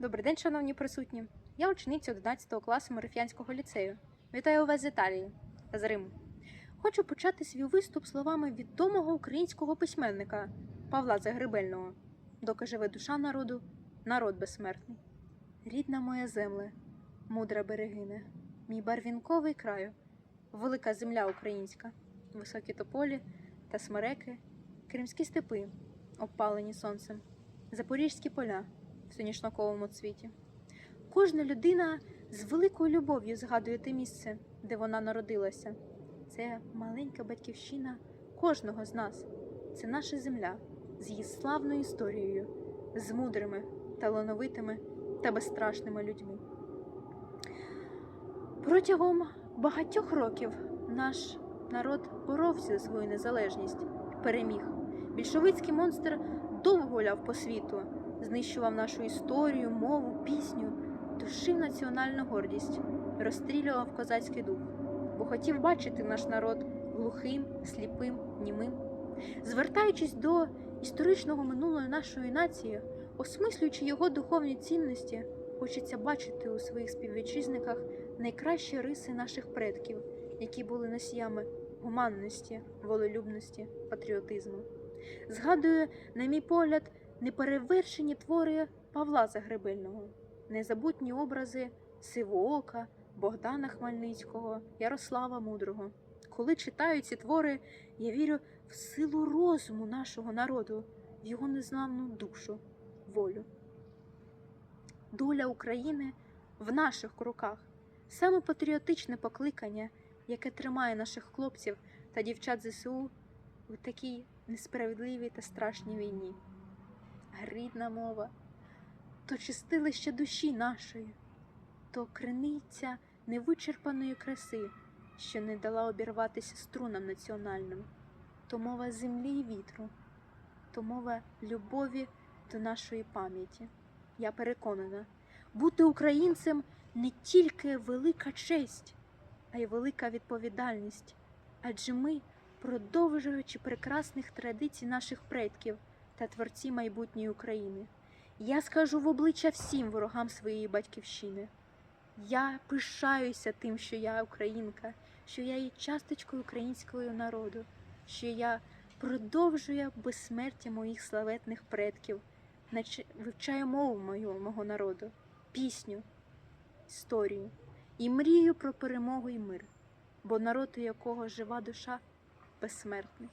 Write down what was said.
Добрий день, шановні присутні. Я учениця 11 класу Мариф'янського ліцею. Вітаю вас з Італії та з Риму. Хочу почати свій виступ словами відомого українського письменника Павла Загребельного. Доки живе душа народу, народ безсмертний. Рідна моя земле, мудра берегине, мій барвінковий краю, велика земля українська, високі тополі та смереки, кримські степи, обпалені сонцем, запорізькі поля соняшниковому цвіті. Кожна людина з великою любов'ю згадує те місце, де вона народилася. Це маленька батьківщина кожного з нас. Це наша земля з її славною історією, з мудрими, талановитими та безстрашними людьми. Протягом багатьох років наш народ боровся за свою незалежність переміг. Більшовицький монстр довго гуляв по світу, знищував нашу історію, мову, пісню, душив національну гордість, розстрілював козацький дух, бо хотів бачити наш народ глухим, сліпим, німим. Звертаючись до історичного минулої нашої нації, осмислюючи його духовні цінності, хочеться бачити у своїх співвітчизниках найкращі риси наших предків, які були носіями гуманності, волелюбності, патріотизму. Згадую, на мій погляд, неперевершені твори Павла Загребельного, незабутні образи Сивоока, Богдана Хмельницького, Ярослава Мудрого. Коли читаю ці твори, я вірю в силу розуму нашого народу, в його незламну душу, волю. Доля України в наших руках, саме патріотичне покликання, яке тримає наших хлопців та дівчат ЗСУ у такій несправедливій та страшній війні. Рідна мова, то чистилище душі нашої, то криниця невичерпаної краси, що не дала обірватися струнам національним, то мова землі і вітру, то мова любові до нашої пам'яті. Я переконана, бути українцем не тільки велика честь, а й велика відповідальність, адже ми, продовжуючи прекрасних традицій наших предків та творці майбутньої України, я скажу в обличчя всім ворогам своєї батьківщини. Я пишаюся тим, що я українка, що я є часточкою українського народу, що я продовжую безсмертя моїх славетних предків, вивчаю мову мою, мого народу, пісню, історію і мрію про перемогу і мир, бо народ, у якого жива душа безсмертний.